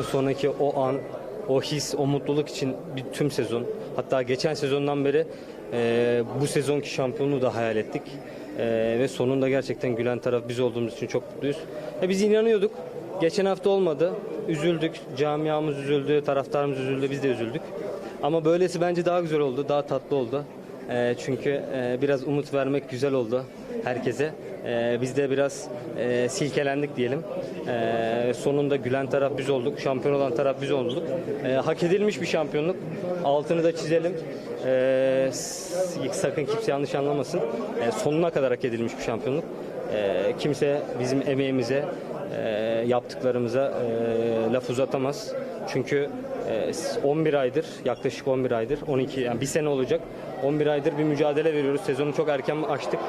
sonraki o an, o his, o mutluluk için bir tüm sezon, hatta geçen sezondan beri e, bu sezonki şampiyonluğu da hayal ettik. E, ve sonunda gerçekten gülen taraf biz olduğumuz için çok mutluyuz. E, biz inanıyorduk. Geçen hafta olmadı. Üzüldük. Camiamız üzüldü, taraftarımız üzüldü, biz de üzüldük. Ama böylesi bence daha güzel oldu, daha tatlı oldu. E, çünkü e, biraz umut vermek güzel oldu herkese. E, biz de biraz e, silkelendik diyelim. E, sonunda gülen taraf biz olduk, şampiyon olan taraf biz olduk. E, hak edilmiş bir şampiyonluk. Altını da çizelim. E, sakın kimse yanlış anlamasın. E, sonuna kadar hak edilmiş bir şampiyonluk. E, kimse bizim emeğimize, e, yaptıklarımıza e, laf uzatamaz. Çünkü e, 11 aydır, yaklaşık 11 aydır, 12 yani bir sene olacak. 11 aydır bir mücadele veriyoruz. Sezonu çok erken açtık.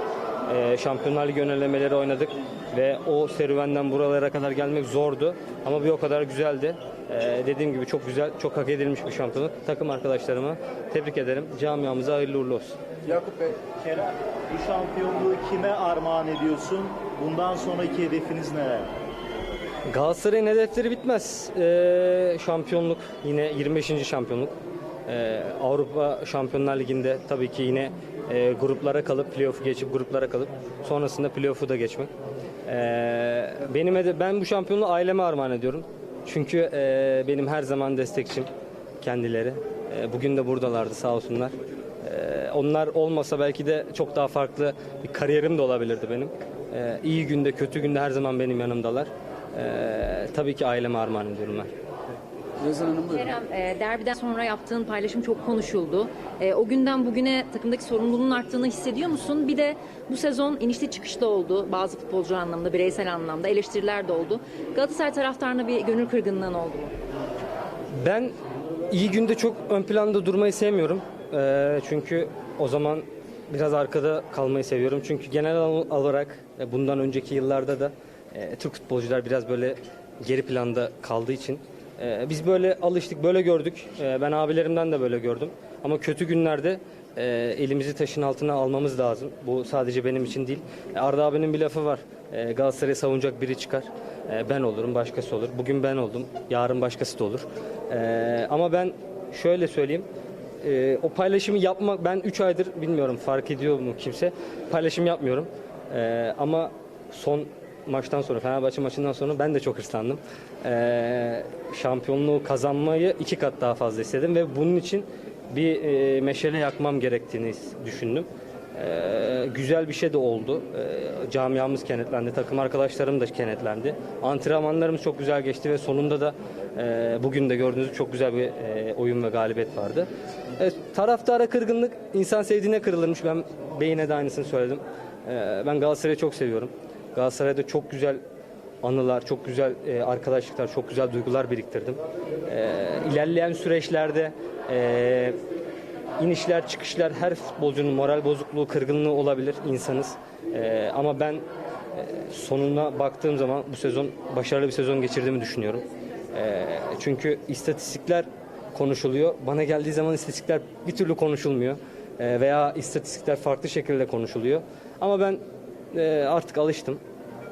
E, Şampiyonlar Ligi önelemeleri oynadık ve o serüvenden buralara kadar gelmek zordu ama bir o kadar güzeldi. E, dediğim gibi çok güzel, çok hak edilmiş bir şampiyonluk. Takım arkadaşlarıma tebrik ederim. Camiamıza hayırlı uğurlu olsun. Yakup Bey. Kerem, bu şampiyonluğu kime armağan ediyorsun? Bundan sonraki hedefiniz neler? Galatasaray'ın hedefleri bitmez. Ee, şampiyonluk yine 25. şampiyonluk. Ee, Avrupa Şampiyonlar Ligi'nde tabii ki yine e, gruplara kalıp playoff'u geçip gruplara kalıp sonrasında playoff'u da geçmek. Ee, benim hede- ben bu şampiyonluğu aileme armağan ediyorum. Çünkü e, benim her zaman destekçim kendileri. E, bugün de buradalardı sağ olsunlar. Onlar olmasa belki de çok daha farklı bir kariyerim de olabilirdi benim. E, iyi günde kötü günde her zaman benim yanımdalar. Tabii ki aileme armağan ediyorum ben. Rezan Hanım buyurun. Kerem, e, derbiden sonra yaptığın paylaşım çok konuşuldu. E, o günden bugüne takımdaki sorumluluğun arttığını hissediyor musun? Bir de bu sezon inişli çıkışlı oldu. Bazı futbolcu anlamda, bireysel anlamda eleştiriler de oldu. Galatasaray taraftarına bir gönül kırgınlığın oldu mu? Ben iyi günde çok ön planda durmayı sevmiyorum. Ee, çünkü o zaman biraz arkada kalmayı seviyorum. Çünkü genel olarak e, bundan önceki yıllarda da e, Türk futbolcular biraz böyle geri planda kaldığı için e, biz böyle alıştık, böyle gördük. E, ben abilerimden de böyle gördüm. Ama kötü günlerde e, elimizi taşın altına almamız lazım. Bu sadece benim için değil. E, Arda abinin bir lafı var. E, Galatasaray'ı savunacak biri çıkar. E, ben olurum, başkası olur. Bugün ben oldum, yarın başkası da olur. Ama ben şöyle söyleyeyim. O paylaşımı yapmak, ben 3 aydır bilmiyorum fark ediyor mu kimse. Paylaşım yapmıyorum. Ama son maçtan sonra, Fenerbahçe maçından sonra ben de çok hırslandım. E, şampiyonluğu kazanmayı iki kat daha fazla istedim ve bunun için bir e, meşale yakmam gerektiğini düşündüm. Ee, güzel bir şey de oldu. Ee, camiamız kenetlendi, takım arkadaşlarım da kenetlendi. Antrenmanlarımız çok güzel geçti ve sonunda da e, bugün de gördüğünüz çok güzel bir e, oyun ve galibiyet vardı. E, taraftara kırgınlık, insan sevdiğine kırılırmış. Ben Beyine de aynısını söyledim. E, ben Galatasaray'ı çok seviyorum. Galatasaray'da çok güzel anılar, çok güzel e, arkadaşlıklar, çok güzel duygular biriktirdim. E, ilerleyen süreçlerde e, inişler, çıkışlar her futbolcunun moral bozukluğu, kırgınlığı olabilir insanız. E, ama ben e, sonuna baktığım zaman bu sezon başarılı bir sezon geçirdiğimi düşünüyorum. E, çünkü istatistikler konuşuluyor. Bana geldiği zaman istatistikler bir türlü konuşulmuyor. E, veya istatistikler farklı şekilde konuşuluyor. Ama ben e, artık alıştım.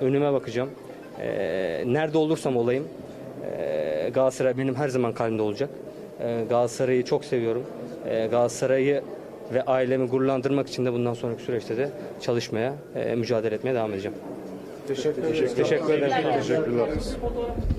Önüme bakacağım. E, nerede olursam olayım e, Galatasaray benim her zaman kalbimde olacak. E, Galatasaray'ı çok seviyorum. E, Galatasaray'ı ve ailemi gururlandırmak için de bundan sonraki süreçte de çalışmaya, e, mücadele etmeye devam edeceğim. Teşekkür ederim. Teşekkür ederim. Teşekkürler.